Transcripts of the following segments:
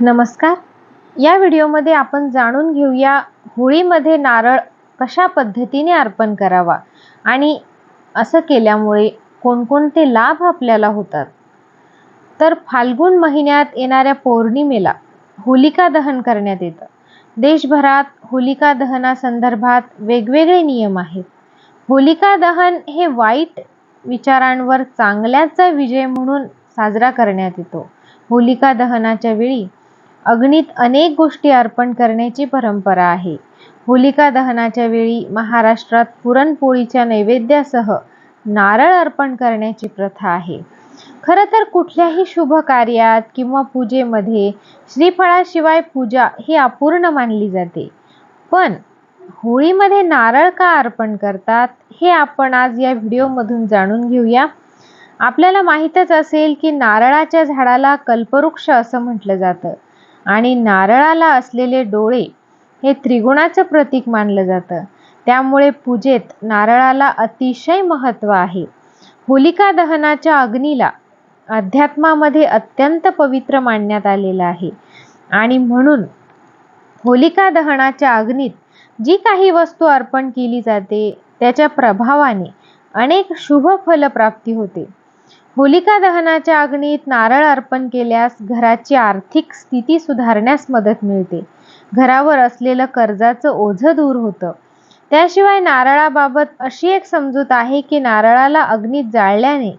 नमस्कार. या व्हिडिओमध्ये आपण जाणून घेऊया होळीमध्ये नारळ कशा पद्धतीने अर्पण करावा आणि असं केल्यामुळे कोणकोणते लाभ आपल्याला होतात. तर फाल्गुन महिन्यात येणाऱ्या पौर्णिमेला होलिका दहन करण्यात येतं. देशभरात होलिका दहनासंदर्भात वेगवेगळे नियम आहेत. होलिका दहन हे वाईट विचारांवर चांगल्याचा विजय म्हणून साजरा करण्यात येतो. होलिका दहनाच्या वेळी अग्नीत अनेक गोष्टी अर्पण करण्याची परंपरा आहे. होलिका दहनाच्या वेळी महाराष्ट्रात पुरणपोळीच्या नैवेद्यासह नारळ अर्पण करण्याची प्रथा आहे. खरं तर कुठल्याही शुभ कार्यात किंवा पूजेमध्ये श्रीफळाशिवाय पूजा ही अपूर्ण मानली जाते. पण होळीमध्ये नारळ का अर्पण करतात हे आपण आज या व्हिडिओमधून जाणून घेऊया. आपल्याला माहीतच असेल की नारळाच्या झाडाला कल्पवृक्ष असं म्हटलं जातं. आणि नारळाला असलेले डोळे हे त्रिगुणाचं प्रतीक मानलं जातं. त्यामुळे पूजेत नारळाला अतिशय महत्त्व आहे. होलिका दहनाच्या अग्नीला अध्यात्मामध्ये अत्यंत पवित्र मानण्यात आलेलं आहे. आणि म्हणून होलिका दहनाच्या अग्नीत जी काही वस्तू अर्पण केली जाते त्याच्या प्रभावाने अनेक शुभ फलप्राप्ती होते. होलिका दहनाच्या अग्नीत नारळ अर्पण केल्यास घराची आर्थिक स्थिती सुधारण्यास मदत मिळते. घरावर असलेलं कर्जाचं ओझं दूर होतं. त्याशिवाय नारळाबाबत अशी एक समजूत आहे की नारळाला अग्नीत जाळल्याने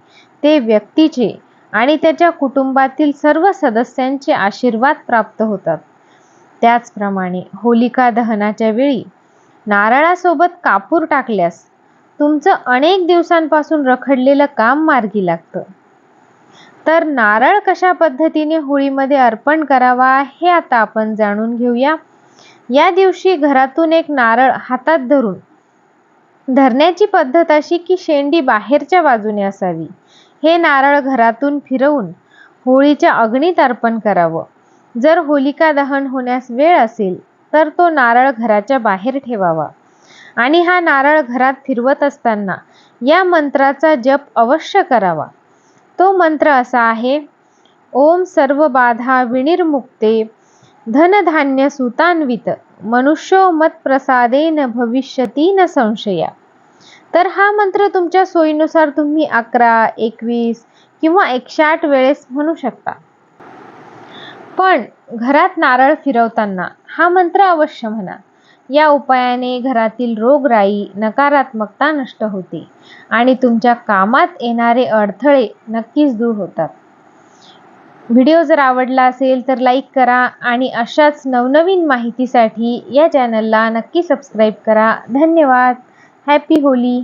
ते व्यक्तीचे आणि त्याच्या कुटुंबातील सर्व सदस्यांचे आशीर्वाद प्राप्त होतात. त्याचप्रमाणे होलिका दहनाच्या वेळी नारळासोबत कापूर टाकल्यास तुमचं अनेक दिवसांपासून रखडलेलं काम मार्गी लागतं. तर नारळ कशा पद्धतीने होळीमध्ये अर्पण करावा हे आता आपण जाणून घेऊया. या दिवशी घरातून एक नारळ हातात धरून धरण्याची पद्धत अशी की शेंडी बाहेरच्या बाजूने असावी. हे नारळ घरातून फिरवून होळीच्या अग्नीत अर्पण करावं. जर होलिका दहन होण्यास वेळ असेल तर तो नारळ घराच्या बाहेर ठेवावा. आणि हा नारळ घरात फिरवत असताना या मंत्राचा जप अवश्य करावा. तो मंत्र असा आहे ओम सर्व बाधा विनिर्मुक्ते धनधान्य सुतान्वित मनुष्यो मत न भविष्यती न संशया. तर हा मंत्र तुमच्या सोयीनुसार तुम्ही अकरा एकवीस किंवा एकशे आठ वेळेस म्हणू शकता. पण घरात नारळ फिरवताना हा मंत्र अवश्य म्हणा. या उपायाने घरातील रोगराई नकारात्मकता नष्ट होते आणि तुमच्या कामात येणारे अडथळे नक्कीच दूर होतात. व्हिडिओ जर आवडला असेल तर लाईक करा आणि अशाच नवनवीन माहितीसाठी या चॅनलला नक्की सबस्क्राईब करा. धन्यवाद. Happy Holy.